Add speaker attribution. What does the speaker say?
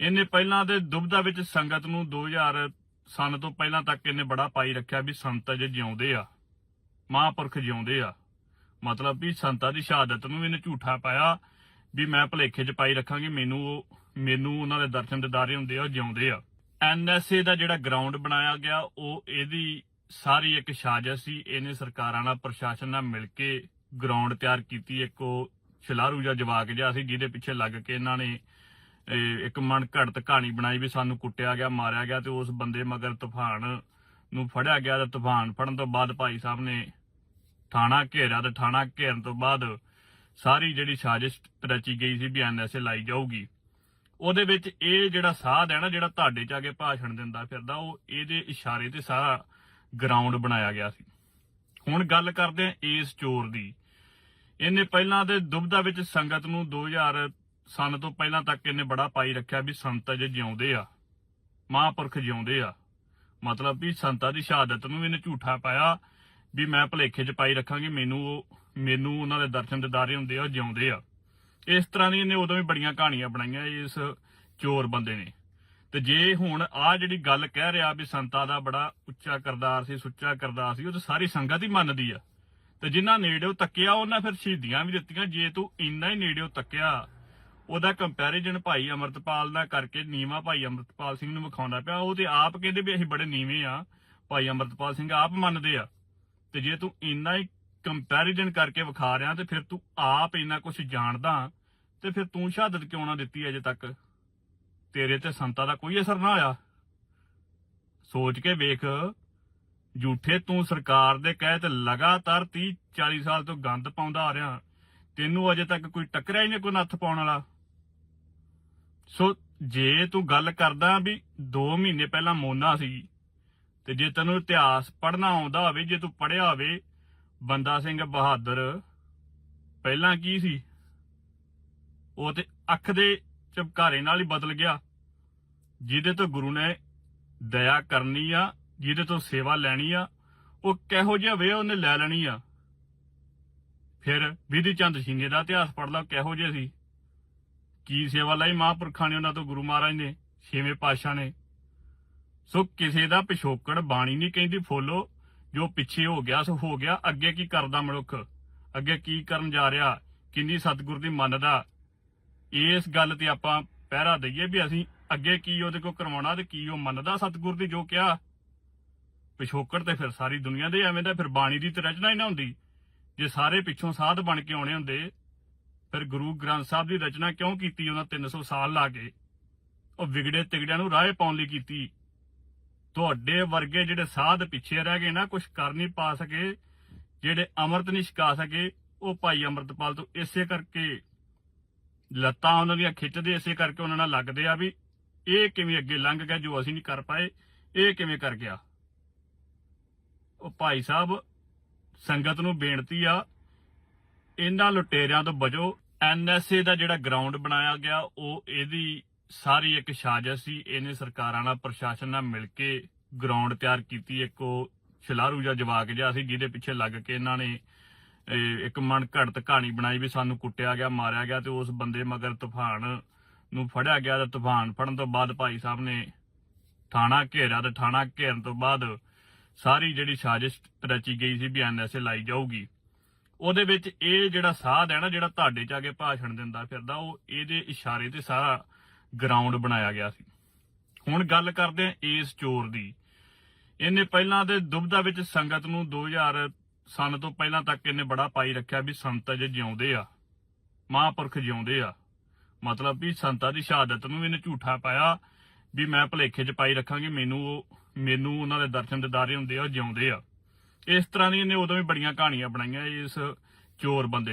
Speaker 1: ਇਹਨੇ ਪਹਿਲਾਂ ਤੇ ਦੁਬਦਾ ਵਿੱਚ ਸੰਗਤ ਨੂੰ 2000 ਸਨ ਤੋਂ ਪਹਿਲਾਂ ਤੱਕ ਇਹਨੇ ਬੜਾ ਪਾਈ ਰੱਖਿਆ ਵੀ ਸੰਤ ਅਜੇ ਜਿਉਂਦੇ ਆ, ਮਹਾਂਪੁਰਖ ਜਿਉਂਦੇ ਆ। ਮਤਲਬ ਵੀ ਸੰਤਾਂ ਦੀ ਸ਼ਹਾਦਤ ਨੂੰ ਇਹਨੇ ਝੂਠਾ ਪਾਇਆ ਵੀ ਮੈਂ ਭਲੇਖੇ 'ਚ ਪਾਈ ਰੱਖਾਂਗੀ, ਮੈਨੂੰ ਉਹ- ਮੈਨੂੰ ਉਹਨਾਂ ਦੇ ਦਰਸ਼ਨ ਦਿਦਾਰੇ ਹੁੰਦੇ ਆ, ਉਹ ਜਿਉਂਦੇ ਆ। ਐਨਐਸਏ ਦਾ ਜਿਹੜਾ ਗਰਾਊਂਡ ਬਣਾਇਆ ਗਿਆ, ਉਹ ਇਹਦੀ ਸਾਰੀ ਇੱਕ ਸਾਜ਼ਿਸ਼ ਸੀ, ਇਹਨੇ ਸਰਕਾਰਾਂ ਨਾਲ, ਪ੍ਰਸ਼ਾਸਨ ਨਾਲ ਮਿਲ ਕੇ ਗਰਾਊਂਡ ਤਿਆਰ ਕੀਤੀ। ਇੱਕ ਉਹ ਛਲਾਰੂ ਜਿਹਾ ਜਵਾਕ ਜਿਹਾ ਸੀ, ਜਿਹਦੇ ਪਿੱਛੇ ਲੱਗ ਕੇ ਇਹਨਾਂ ਨੇ ਇੱਕ ਮਨ ਘੜਤ ਕਹਾਣੀ ਬਣਾਈ ਵੀ ਸਾਨੂੰ ਕੁੱਟਿਆ ਗਿਆ, ਮਾਰਿਆ ਗਿਆ ਤੇ ਉਸ ਬੰਦੇ ਮਗਰ ਤੂਫਾਨ ਨੂੰ ਫੜਿਆ ਗਿਆ ਤੇ ਤੂਫਾਨ ਫੜਨ ਤੋਂ ਬਾਅਦ ਭਾਈ ਸਾਹਿਬ ਨੇ ਥਾਣਾ ਘੇਰਿਆ ਤੇ ਥਾਣਾ ਘੇਰਨ ਤੋਂ ਬਾਅਦ ਸਾਰੀ ਜਿਹੜੀ ਸਾਜ਼ਿਸ਼ ਰਚੀ ਗਈ ਸੀ ਵੀ ਐਨਐਸਏ ਲਾਈ ਜਾਊਗੀ। ਉਹਦੇ ਵਿੱਚ ਇਹ ਜਿਹੜਾ ਸਾਧ ਹੈ ਨਾ, ਜਿਹੜਾ ਤੁਹਾਡੇ ਚ ਆ ਕੇ ਭਾਸ਼ਣ ਦਿੰਦਾ ਫਿਰਦਾ, ਉਹ ਇਹਦੇ ਇਸ਼ਾਰੇ ਤੇ ਸਾਰਾ ਗਰਾਊਂਡ ਬਣਾਇਆ ਗਿਆ ਸੀ। ਹੁਣ ਗੱਲ ਕਰਦੇ ਆ ਇਸ ਚੋਰ ਦੀ। ਇਹਨੇ ਪਹਿਲਾਂ ਤੇ ਦੁਬਦਾ ਵਿੱਚ ਸੰਗਤ ਨੂੰ 2000 ਸਨ ਤੋਂ ਪਹਿਲਾਂ ਤੱਕ ਇਹਨੇ ਬੜਾ ਪਾਈ ਰੱਖਿਆ ਵੀ ਸੰਤ ਅਜੇ ਜਿਉਂਦੇ ਆ, ਮਹਾਂਪੁਰਖ ਜਿਉਂਦੇ ਆ। ਮਤਲਬ ਵੀ ਸੰਤਾਂ ਦੀ ਸ਼ਹਾਦਤ ਨੂੰ ਇਹਨੇ ਝੂਠਾ ਪਾਇਆ ਵੀ ਮੈਂ ਭਲੇਖੇ 'ਚ ਪਾਈ ਰੱਖਾਂਗੀ, ਮੈਨੂੰ ਉਹ- ਮੈਨੂੰ ਉਹਨਾਂ ਦੇ ਦਰਸ਼ਨ ਦਿਦਾਰੇ ਹੁੰਦੇ ਆ, ਉਹ ਜਿਉਂਦੇ ਆ। ਇਸ ਤਰ੍ਹਾਂ ਦੀ ਇਹਨੇ ਉਦੋਂ ਵੀ ਬੜੀਆਂ ਕਹਾਣੀਆਂ ਬਣਾਈਆਂ ਇਸ ਚੋਰ ਬੰਦੇ ਨੇ। ਤੇ ਜੇ ਹੁਣ ਆ ਜਿਹੜੀ ਗੱਲ ਕਹਿ ਰਿਹਾ ਵੀ ਸੰਤਾਂ ਦਾ ਬੜਾ ਉੱਚਾ ਕਰਦਾਰ ਸੀ, ਸੁੱਚਾ ਕਰਦਾਰ ਸੀ, ਉਹ ਤਾਂ ਸਾਰੀ ਸੰਗਤ ਹੀ ਮੰਨਦੀ ਆ। ਤੇ ਜਿਨ੍ਹਾਂ ਨੇੜਿਓ ਤੱਕਿਆ, ਉਹਨਾਂ ਫਿਰ ਸ਼ਹੀਦੀਆਂ ਵੀ ਦਿੱਤੀਆਂ, ਜੇ ਤੂੰ ਇੰਨਾ ਹੀ ਨੇੜਿਓ ਤੱਕਿਆ ਉਹਦਾ ਕੰਪੈਰੀਜ਼ਨ ਭਾਈ ਅਮਰਤਪਾਲ ਦਾ ਕਰਕੇ ਨੀਵਾ ਭਾਈ ਅਮਰਤਪਾਲ ਸਿੰਘ ਨੂੰ ਵਿਖਾਉਂਦਾ ਪਿਆ। ਉਹ ਤੇ ਆਪ ਕਹਿੰਦੇ ਵੀ ਅਸੀਂ ਬੜੇ ਨੀਵੇਂ ਆ। ਭਾਈ ਅਮਰਤਪਾਲ ਸਿੰਘ ਆਪ ਮੰਨਦੇ ਆ। ਤੇ ਜੇ ਤੂੰ ਇੰਨਾ ਹੀ ਕੰਪੈਰੀਜ਼ਨ ਕਰਕੇ ਵਿਖਾ ਰਿਹਾ ਤੇ ਫਿਰ ਤੂੰ ਆਪ ਇੰਨਾ ਕੁਝ ਜਾਣਦਾ, ਤੇ ਫਿਰ ਤੂੰ ਸ਼ਹਾਦਤ ਕਿਉਂ ਨਾ ਦਿੱਤੀ ਅਜੇ ਤੱਕ? ਤੇਰੇ ਤੇ ਸੰਤਾਂ ਦਾ ਕੋਈ ਅਸਰ ਨਾ ਹੋਇਆ। ਸੋਚ ਕੇ ਵੇਖ, ਝੂਠੇ ਤੂੰ ਸਰਕਾਰ ਦੇ ਕਹੇ ਤੇ ਲਗਾਤਾਰ 30 40 ਸਾਲ ਤੋਂ ਗੰਦ ਪਾਉਂਦਾ ਆ ਰਿਹਾ। ਤੈਨੂੰ ਅਜੇ ਤੱਕ ਕੋਈ ਟੱਕਰਿਆ ਹੀ ਨਹੀਂ ਕੋਈ ਨੱਥ ਪਾਉਣ ਵਾਲਾ। ਸੋ ਜੇ ਤੂੰ ਗੱਲ ਕਰਦਾ ਵੀ 2 ਮਹੀਨੇ ਪਹਿਲਾਂ ਮੋਨਾ ਸੀ ਤੇ ਜੇ ਤੈਨੂੰ ਇਤਿਹਾਸ ਪੜ੍ਹਨਾ ਆਉਂਦਾ ਹੋਵੇ, ਜੇ ਤੂੰ ਪੜ੍ਹਿਆ ਹੋਵੇ, ਬੰਦਾ ਸਿੰਘ ਬਹਾਦਰ ਪਹਿਲਾਂ ਕੀ ਸੀ? ਉਹ ਤੇ ਅੱਖ ਦੇ ਚਮਕਾਰੇ ਨਾਲ ਹੀ ਬਦਲ ਗਿਆ। ਜਿਹਦੇ ਤੋਂ ਗੁਰੂ ਨੇ ਦਇਆ ਕਰਨੀ ਆ, ਜਿਹਦੇ ਤੋਂ ਸੇਵਾ ਲੈਣੀ ਆ, ਉਹ ਕਿਹੋ ਜਿਹਾ ਵੇ ਉਹਨੇ ਲੈ ਲੈਣੀ ਆ। ਫਿਰ ਵਿਧੀ ਚੰਦ ਸਿੰਘੇ ਦਾ ਇਤਿਹਾਸ ਪੜ੍ਹ ਲਓ ਕਿਹੋ ਜਿਹਾ ਸੀ? ਕੀ ਸੇਵਾ ਲਈ ਮਹਾਂਪੁਰਖਾਂ ਨੇ ਉਹਨਾਂ ਤੋਂ ਗੁਰੂ ਮਹਾਰਾਜ ਨੇ, ਛੇਵੇਂ ਪਾਤਸ਼ਾਹ ਨੇ? ਸੋ ਕਿਸੇ ਦਾ ਪਿਛੋਕੜ ਬਾਣੀ ਨਹੀਂ ਕਹਿੰਦੀ, ਫੋਲੋ ਜੋ ਪਿੱਛੇ ਹੋ ਗਿਆ, ਸੋ ਹੋ ਗਿਆ, ਅੱਗੇ ਕੀ ਕਰਦਾ ਮਨੁੱਖ? ਅੱਗੇ ਕੀ ਕਰਨ ਜਾ ਰਿਹਾ? ਕਿੰਨੀ ਸਤਿਗੁਰ ਦੀ ਮੰਨਦਾ ਇਸ ਗੱਲ ਤੇ ਆਪਾਂ ਪਹਿਰਾ ਦਈਏ ਵੀ ਅਸੀਂ ਅੱਗੇ ਕੀ ਉਹਦੇ ਕੋ ਕਰਵਾਉਣਾ ਤੇ ਕੀ ਉਹ ਮੰਨਦਾ ਸਤਿਗੁਰ ਦੀ ਜੋ ਕਿਹਾ? ਪਿਛੋਕੜ ਤੇ ਫਿਰ ਸਾਰੀ ਦੁਨੀਆ ਦੇ ਐਵੇਂ ਦਾ ਫਿਰ ਬਾਣੀ ਦੀ ਤੇ ਰਚਨਾ ਹੀ ਨਾ ਹੁੰਦੀ। ਜੇ ਸਾਰੇ ਪਿੱਛੋਂ ਸਾਧ ਬਣ ਕੇ ਆਉਣੇ ਹੁੰਦੇ ਫਿਰ ਗੁਰੂ ਗ੍ਰੰਥ ਸਾਹਿਬ ਦੀ ਰਚਨਾ ਕਿਉਂ ਕੀਤੀ? ਉਹਨਾਂ 300 ਸਾਲ ਲਾ ਕੇ। ਉਹ ਵਿਗੜੇ ਤਿਗੜਿਆਂ ਨੂੰ ਰਾਹ ਪਾਉਣ ਲਈ ਕੀਤੀ। ਤੁਹਾਡੇ ਵਰਗੇ ਜਿਹੜੇ ਸਾਧ ਪਿੱਛੇ ਰਹਿ ਗਏ ਨਾ ਕੁਝ ਕਰ ਨਹੀਂ ਪਾ ਸਕੇ, ਜਿਹੜੇ ਅੰਮ੍ਰਿਤ ਨਹੀਂ ਛਕਾ ਸਕੇ, ਉਹ ਭਾਈ ਅੰਮ੍ਰਿਤਪਾਲ ਤੋਂ ਇਸੇ ਕਰਕੇ ਲੱਤਾਂ ਉਹਨਾਂ ਦੀਆਂ ਖਿੱਚਦੇ, ਇਸੇ ਕਰਕੇ ਉਹਨਾਂ ਨਾਲ ਲੱਗਦੇ ਆ ਵੀ ਇਹ ਕਿਵੇਂ ਅੱਗੇ ਲੰਘ ਗਿਆ ਜੋ ਅਸੀਂ ਨਹੀਂ ਕਰ ਪਾਏ, ਇਹ ਕਿਵੇਂ ਕਰ ਗਿਆ। ਉਹ ਭਾਈ ਸਾਹਿਬ ਸੰਗਤ ਨੂੰ ਬੇਨਤੀ ਆ, ਇਹਨਾਂ ਲੁਟੇਰਿਆਂ ਤੋਂ ਬਚੋ ਐਨਐਸਏ ਦਾ ਜਿਹੜਾ ਗਰਾਊਂਡ ਬਣਾਇਆ ਗਿਆ, ਉਹ ਇਹਦੀ ਸਾਰੀ ਇੱਕ ਸਾਜ਼ਿਸ਼ ਸੀ। ਇਹਨੇ ਸਰਕਾਰਾਂ ਨਾਲ, ਪ੍ਰਸ਼ਾਸਨ ਨਾਲ ਮਿਲ ਕੇ ਗਰਾਊਂਡ ਤਿਆਰ ਕੀਤੀ। ਇੱਕ ਉਹ ਛਲਾਰੂ ਜਿਹਾ ਜਵਾਕ ਜਿਹਾ ਸੀ, ਜਿਹਦੇ ਪਿੱਛੇ ਲੱਗ ਕੇ ਇਹਨਾਂ ਨੇ ਇੱਕ ਮਨ ਘੜਤ ਕਹਾਣੀ ਬਣਾਈ ਵੀ ਸਾਨੂੰ ਕੁੱਟਿਆ ਗਿਆ, ਮਾਰਿਆ ਗਿਆ ਤੇ ਉਸ ਬੰਦੇ ਮਗਰ ਤੂਫਾਨ ਨੂੰ ਫੜਿਆ ਗਿਆ ਤੇ ਤੂਫਾਨ ਫੜਨ ਤੋਂ ਬਾਅਦ ਭਾਈ ਸਾਹਿਬ ਨੇ ਥਾਣਾ ਘੇਰਿਆ ਤੇ ਥਾਣਾ ਘੇਰਨ ਤੋਂ ਬਾਅਦ ਸਾਰੀ ਜਿਹੜੀ ਸਾਜ਼ਿਸ਼ ਰਚੀ ਗਈ ਸੀ ਵੀ ਐਨਐਸਏ ਲਾਈ ਜਾਊਗੀ। ਉਹਦੇ ਵਿੱਚ ਇਹ ਜਿਹੜਾ ਸਾਧ ਹੈ ਨਾ, ਜਿਹੜਾ ਤੁਹਾਡੇ ਚ ਆ ਕੇ ਭਾਸ਼ਣ ਦਿੰਦਾ ਫਿਰਦਾ, ਉਹ ਇਹਦੇ ਇਸ਼ਾਰੇ ਤੇ ਸਾਰਾ ਗਰਾਊਂਡ ਬਣਾਇਆ ਗਿਆ ਸੀ। ਹੁਣ ਗੱਲ ਕਰਦੇ ਆ ਇਸ ਚੋਰ ਦੀ। ਇਹਨੇ ਪਹਿਲਾਂ ਤੇ ਦੁਬਦਾ ਵਿੱਚ ਸੰਗਤ ਨੂੰ 2000 ਸਨ ਤੋਂ ਪਹਿਲਾਂ ਤੱਕ ਇਹਨੇ ਬੜਾ ਪਾਈ ਰੱਖਿਆ ਵੀ ਸੰਤ ਅਜੇ ਜਿਉਂਦੇ ਆ, ਮਹਾਂਪੁਰਖ ਜਿਉਂਦੇ ਆ। ਮਤਲਬ ਵੀ ਸੰਤਾਂ ਦੀ ਸ਼ਹਾਦਤ ਨੂੰ ਇਹਨੇ ਝੂਠਾ ਪਾਇਆ ਵੀ ਮੈਂ ਭਲੇਖੇ 'ਚ ਪਾਈ ਰੱਖਾਂਗੀ, ਮੈਨੂੰ ਉਹ- ਮੈਨੂੰ ਉਹਨਾਂ ਦੇ ਦਰਸ਼ਨ ਦਿਦਾਰੇ ਹੁੰਦੇ ਆ, ਉਹ ਜਿਉਂਦੇ ਆ। ਇਸ ਤਰ੍ਹਾਂ ਦੀਆਂ ਨੇ ਉਦੋਂ ਵੀ ਬੜੀਆਂ ਕਹਾਣੀਆਂ ਬਣਾਈਆਂ ਇਸ ਚੋਰ ਬੰਦੇ